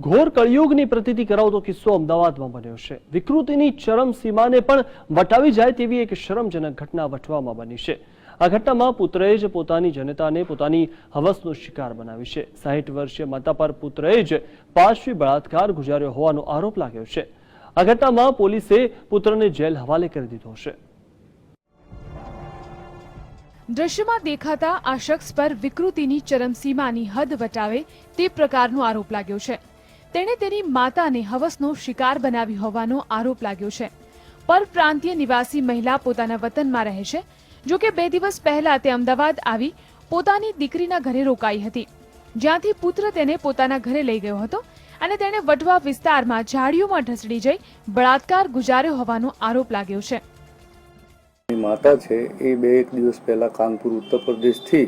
ઘોર કળિયુગની પ્રતીતિ કરાવતો કિસ્સો અમદાવાદમાં બન્યો છે. વિકૃતિની ચરમ સીમાને પણ વટાવી જાય તેવી એક શરમજનક ઘટના વટવામાં બની છે. આ ઘટનામાં પુત્રએ જ પોતાની જનતાને પોતાની હવસનો શિકાર બનાવી છે. સાહીઠ વર્ષીય માતા પર પુત્રએ જ પાશવી બળાત્કાર ગુજાર્યો હોવાનો આરોપ લાગ્યો છે. આ ઘટનામાં પોલીસે પુત્રને જેલ હવાલે કરી દીધો છે. દ્રશ્યમાં દેખાતા આ શખ્સ પર વિકૃતિની ચરમસીમાની હદ વટાવે તે પ્રકારનો આરોપ લાગ્યો છે. તેણે તેની માતાને હવસનો શિકાર બનાવી હોવાનો આરોપ લાગ્યો છે. પરપ્રાંતીય નિવાસી મહિલા પોતાના વતનમાં રહે છે. જો કે બે દિવસ પહેલા તે અમદાવાદ આવી પોતાની દીકરીના ઘરે રોકાઈ હતી. જ્યાંથી પુત્ર તેને પોતાના ઘરે લઈ ગયો હતો અને તેણે વટવા વિસ્તારમાં ઝાડીઓમાં ઢસડી જઈ બળાત્કાર ગુજાર્યો હોવાનો આરોપ લાગ્યો છે. માતા છે એ બે એક દિવસ પહેલા કાનપુર ઉત્તર પ્રદેશથી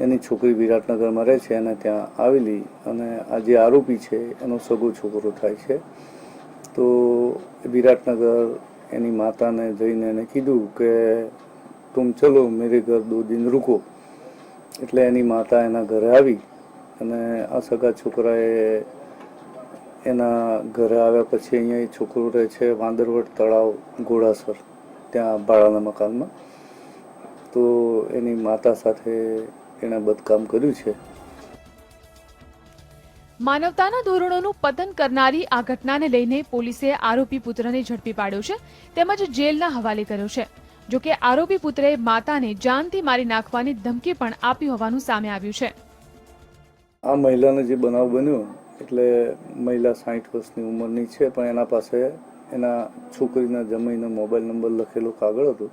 એની છોકરી વિરાટનગરમાં રહે છે અને ત્યાં આવેલી અને આ જે આરોપી છે, એનો સગો છોકરો થાય છે. તો વિરાટનગર એની માતાને જઈને એને કીધું કે તુમ ચલો મેરે ઘર દો દિન રૂકો. એટલે એની માતા એના ઘરે આવી અને આ સગા છોકરાએ એના ઘરે આવ્યા પછી અહીંયા એ છોકરો રહે છે વાંદરવટ તળાવ, ઘોડાસર, ત્યાં ભાડાના મકાનમાં. તો એની માતા સાથે એણે બદકામ કર્યું છે. માનવતાના ધોરણોનું પતન કરનારી આ ઘટનાને લઈને પોલીસે આરોપી પુત્રને ઝડપી પાડ્યો છે તેમજ જેલના હવાલે કર્યો છે. જો કે આરોપી પુત્રે માતાને જાનથી મારી નાખવાની ધમકી પણ આપી હોવાનું સામે આવ્યું છે. આ મહિલાનો જે બનાવ બન્યો એટલે મહિલા સાઠ વર્ષની ઉંમરની છે પણ એના પાસે એના છોકરીના જમાઈનો મોબાઈલ નંબર લખેલો કાગળ હતો.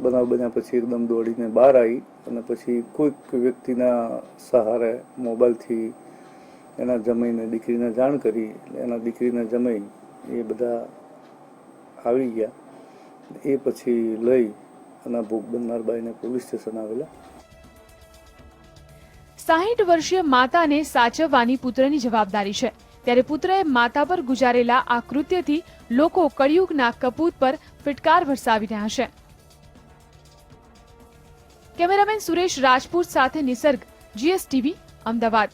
બનાવ બન્યા પછી એકદમ દોડીને બહાર આવી અને પછી કોઈક વ્યક્તિના સહારે મોબાઈલથી એના જમાઈને દીકરીને જાણ કરી એના દીકરીને જમાઈ એ બધા આવી ગયા. એ પછી લઈ અને ભોગ બનનાર બાઈને પોલીસ સ્ટેશન આવેલા. સાહીઠ વર્ષીય માતાને સાચવવાની પુત્રની જવાબદારી છે. ત્યારે પુત્રએ માતા પર ગુજારેલા આ કૃત્યથી લોકો કળિયુગના કપૂત પર ફિટકાર વરસાવી રહ્યા છે. કેમેરામેન સુરેશ રાજપૂત સાથે નિસર્ગ જીએસટીવી અમદાવાદ.